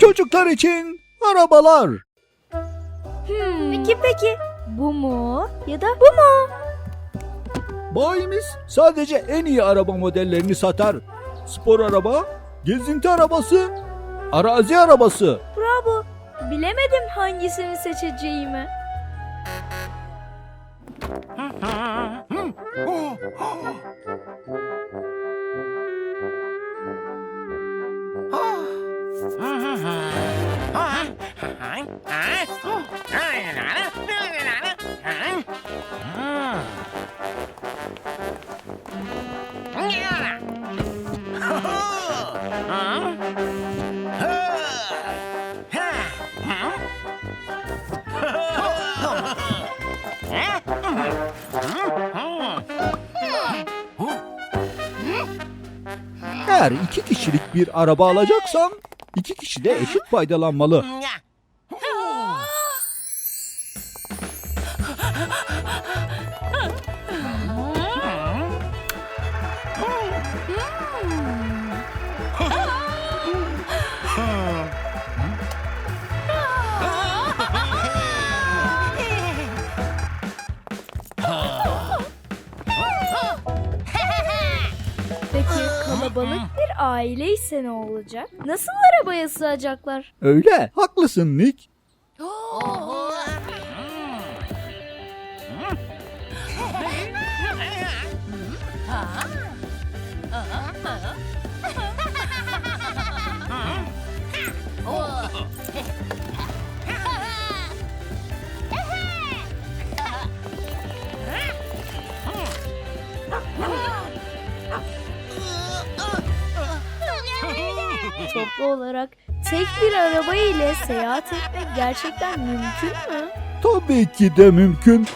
Çocuklar için arabalar. Peki peki. Bu mu ya da bu mu? Bayimiz sadece en iyi araba modellerini satar. Spor araba, gezinti arabası, arazi arabası. Bravo. Bilemedim hangisini seçeceğimi. Eğer iki kişilik bir araba alacaksan iki kişi de eşit faydalanmalı. Kalabalık bir aile ise ne olacak? Nasıl arabaya sığacaklar? Öyle, haklısın Nick. Toplu olarak tek bir araba ile seyahat etmek gerçekten mümkün mü? Tabii ki de mümkün.